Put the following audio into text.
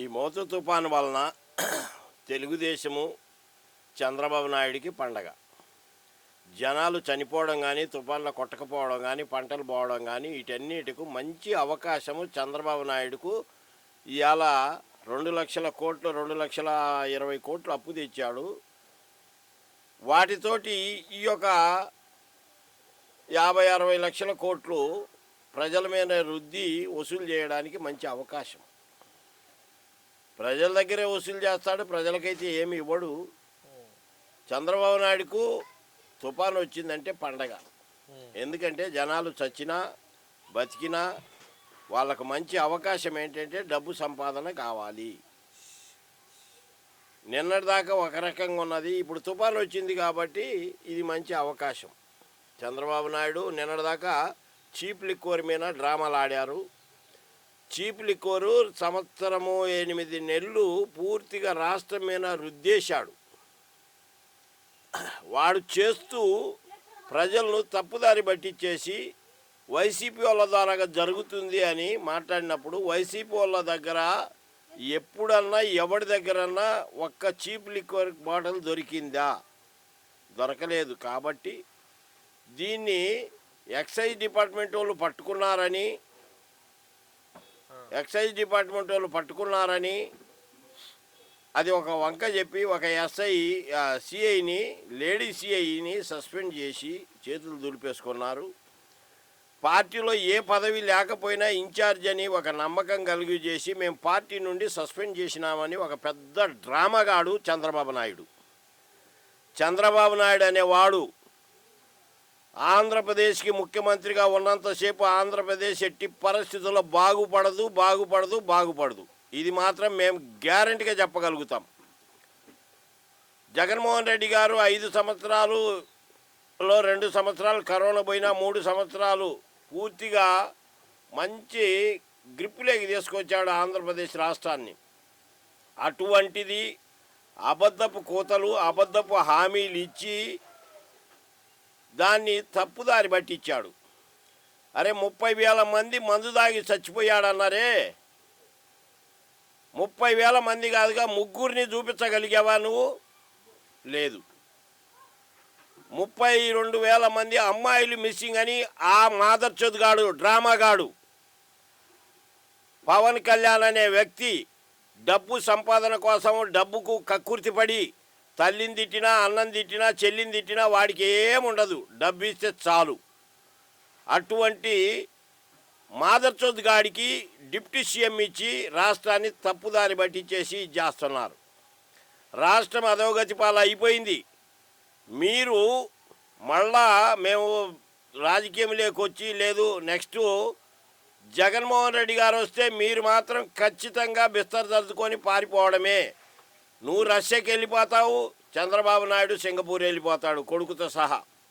ఈ మోత తుఫాను వలన తెలుగుదేశము చంద్రబాబు నాయుడికి పండగ. జనాలు చనిపోవడం కానీ తుఫాన్లో కొట్టకపోవడం కానీ పంటలు పోవడం కానీ వీటన్నిటికు మంచి అవకాశము చంద్రబాబు నాయుడుకు ఇవాళ రెండు లక్షల కోట్లు రెండు లక్షల ఇరవై కోట్లు అప్పు తెచ్చాడు. వాటితోటి ఈ యొక్క యాభై అరవై లక్షల కోట్లు ప్రజల మీద రుద్ది వసూలు చేయడానికి మంచి అవకాశం. ప్రజల దగ్గరే వసూలు చేస్తాడు ప్రజలకైతే ఏమి ఇవ్వడు. చంద్రబాబు నాయుడుకు తుఫాను వచ్చిందంటే పండగ. ఎందుకంటే జనాలు చచ్చినా బతికినా వాళ్ళకు మంచి అవకాశం ఏంటంటే డబ్బు సంపాదన కావాలి. నిన్నటిదాకా ఒక రకంగా ఉన్నది ఇప్పుడు తుఫాను వచ్చింది కాబట్టి ఇది మంచి అవకాశం. చంద్రబాబు నాయుడు నిన్నటిదాకా చీప్ లిక్వర్ మీద డ్రామాలు ఆడారు. చీప్ లిక్వరు సంవత్సరము ఎనిమిది నెలలు పూర్తిగా రాష్ట్రం మీద రుద్దేశాడు. వాడు చేస్తూ ప్రజలను తప్పుదారి పట్టించేసి వైసీపీ వాళ్ళ ద్వారా జరుగుతుంది అని మాట్లాడినప్పుడు వైసీపీ వాళ్ళ దగ్గర ఎప్పుడన్నా ఎవడి దగ్గరన్నా ఒక్క చీప్ లిక్వర్ బాటిల్ దొరికిందా? దొరకలేదు. కాబట్టి దీన్ని ఎక్సైజ్ డిపార్ట్మెంట్ వాళ్ళు పట్టుకున్నారని ఎక్సైజ్ డిపార్ట్మెంట్ వాళ్ళు పట్టుకున్నారని అది ఒక వంక చెప్పి ఒక ఎస్ఐ సిఐని లేడీ సిఐని సస్పెండ్ చేసి చేతులు దులిపేసుకున్నారు. పార్టీలో ఏ పదవి లేకపోయినా ఇన్ఛార్జ్ అని ఒక నమ్మకం కలిగి చేసి మేము పార్టీ నుండి సస్పెండ్ చేసినామని ఒక పెద్ద డ్రామాగాడు చంద్రబాబు నాయుడు. చంద్రబాబు నాయుడు అనేవాడు ఆంధ్రప్రదేశ్కి ముఖ్యమంత్రిగా ఉన్నంతసేపు ఆంధ్రప్రదేశ్ ఎట్టి పరిస్థితుల్లో బాగుపడదు బాగుపడదు బాగుపడదు. ఇది మాత్రం మేము గ్యారంటీగా చెప్పగలుగుతాం. జగన్మోహన్ రెడ్డి గారు ఐదు సంవత్సరాలులో రెండు సంవత్సరాలు కరోనా పోయినా మూడు సంవత్సరాలు పూర్తిగా మంచి గ్రిప్లోకి తీసుకొచ్చాడు ఆంధ్రప్రదేశ్ రాష్ట్రాన్ని. అటువంటిది అబద్ధపు కోతలు అబద్ధపు హామీలు ఇచ్చి దాన్ని తప్పుదారి పట్టించాడు. అరే ముప్పై వేల మంది మందు దాగి చచ్చిపోయాడన్నారే. ముప్పై వేల మంది కాదుగా ముగ్గురిని చూపించగలిగావా నువ్వు? లేదు. ముప్పై రెండు వేల మంది అమ్మాయిలు మిస్సింగ్ అని ఆ మాదర్చొద్దుగాడు డ్రామాగాడు పవన్ కళ్యాణ్ అనే వ్యక్తి డబ్బు సంపాదన కోసం డబ్బుకు కక్కుర్తిపడి తల్లిని తిట్టినా అన్నం తిట్టినా చెల్లిని తిట్టినా వాడికి ఏముండదు డబ్బు ఇస్తే చాలు. అటువంటి మాదర్చొద్ గాడికి డిప్యూటీ సీఎం ఇచ్చి రాష్ట్రాన్ని తప్పుదారి పట్టించేసి చేస్తున్నారు. రాష్ట్రం అధోగతి పాలు అయిపోయింది. మీరు మళ్ళా మేము రాజకీయంలోకి వచ్చి లేదు నెక్స్ట్ జగన్మోహన్ రెడ్డి గారు వస్తే మీరు మాత్రం ఖచ్చితంగా బిస్తర్ సర్దుకొని పారిపోవడమే. నువ్వు రష్యాకి వెళ్ళిపోతావు చంద్రబాబు నాయుడు సింగపూర్ వెళ్ళిపోతాడు కొడుకుతో సహా.